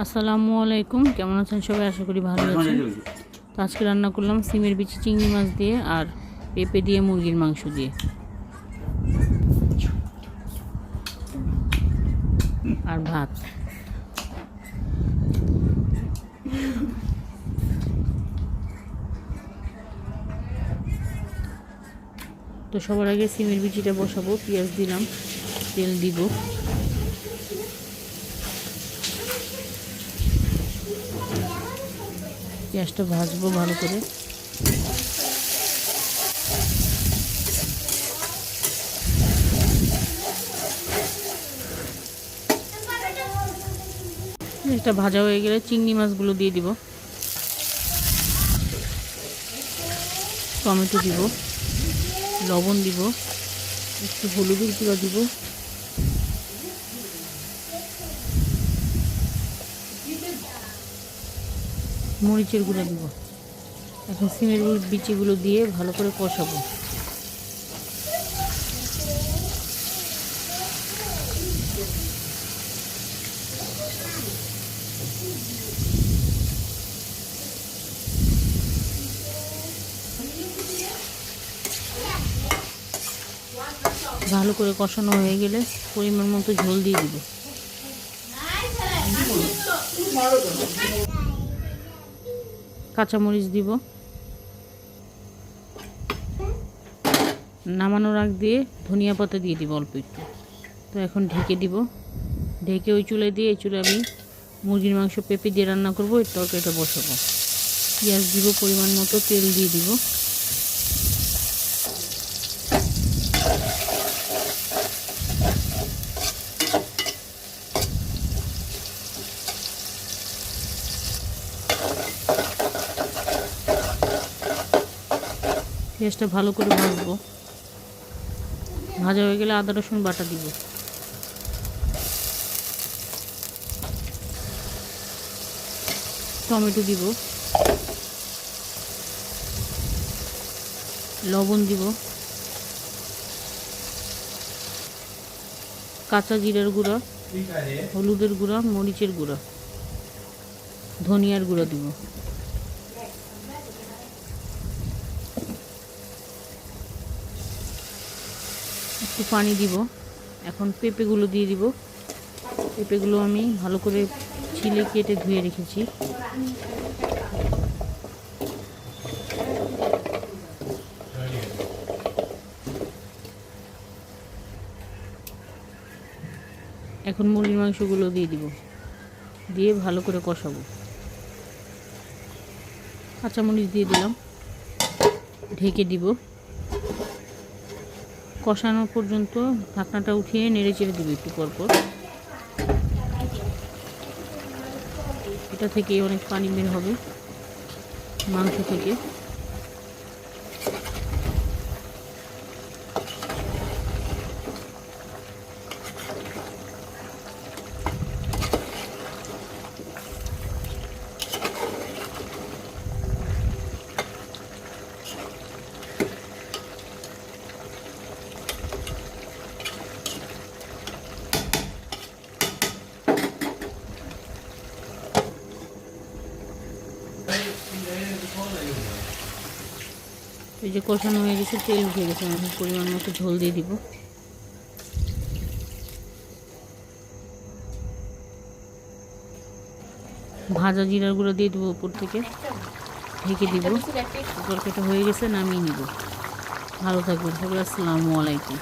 আসসালামু আলাইকুম। কেমন আছেন সবাই? আশা করি ভালো আছেন। তো আজকে রান্না করলাম সিমের বিচি চিংড়ি মাছ দিয়ে আর পেঁপে দিয়ে মুরগির মাংস দিয়ে। আর ভাত। তো সবার আগে সিমের বিচিটা বসাবো পেঁয়াজ দিলাম তেল দিব। পেঁয়াজটা ভাজবো ভালো করে। এটা ভাজা হয়ে গেলে চিংড়ি মাছগুলো দিয়ে দিব। টমেটো দিব, লবণ দিব, একটু হলুদের গুঁড়া দিব। মরিচের গুঁড়া দিব। এখন সিমের বিচিগুলো দিয়ে ভালো করে কষাবো। ভালো করে কষানো হয়ে গেলে পরিমাণ মতো ঝোল দিয়ে দিব। কাঁচামরিচ দিব। নামানোর আগ দিয়ে ধনিয়া পাতা দিয়ে দিব অল্প একটু। তো এখন ঢেকে দিব। ঢেকে ওই চুলে দিয়ে এই চুলে আমি মুরগির মাংস পেঁপে দিয়ে রান্না করব, এর তরকারিটা বসাবো। পেঁয়াজ দিব পরিমাণ মতো, তেল দিয়ে দিব। পেঁয়াজটা ভালো করে ভাজবো। ভাজা হয়ে গেলে আদা রসুন বাটা দিব। টমেটো দিব। লবণ দিব। কাঁচা জিরার গুঁড়া হলুদের গুঁড়া মরিচের গুঁড়া ধনিয়ার গুঁড়া দিব। একটু পানি দিব। এখন পেঁপেগুলো দিয়ে দিব। পেঁপেগুলো আমি ভালো করে ছিলে কেটে ধুয়ে রেখেছি। এখন মুরগির মাংসগুলো দিয়ে দিব। দিয়ে ভালো করে কষাবো। কাঁচামরিচ দিয়ে দিলাম। ঢেকে দিব। কষানো পর্যন্ত ঢাকনাটা উঠিয়ে নেড়ে চেড়ে দেবে একটু পরপর এটা থেকে অনেক পানি বের হবে, মাংস থেকে। এই যে কষানো হয়ে গেছে, তেল উঠে গেছে, আমি পরিমাণ মতো ঝোল দিয়ে দিব। ভাজা জিরার গুঁড়ো দিয়ে দেবো উপর থেকে। ঢেকে দিব। তরকারিটা হয়ে গেছে, নামিয়ে নিব। ভালো থাকবেন, সবাই, আসসালামু আলাইকুম।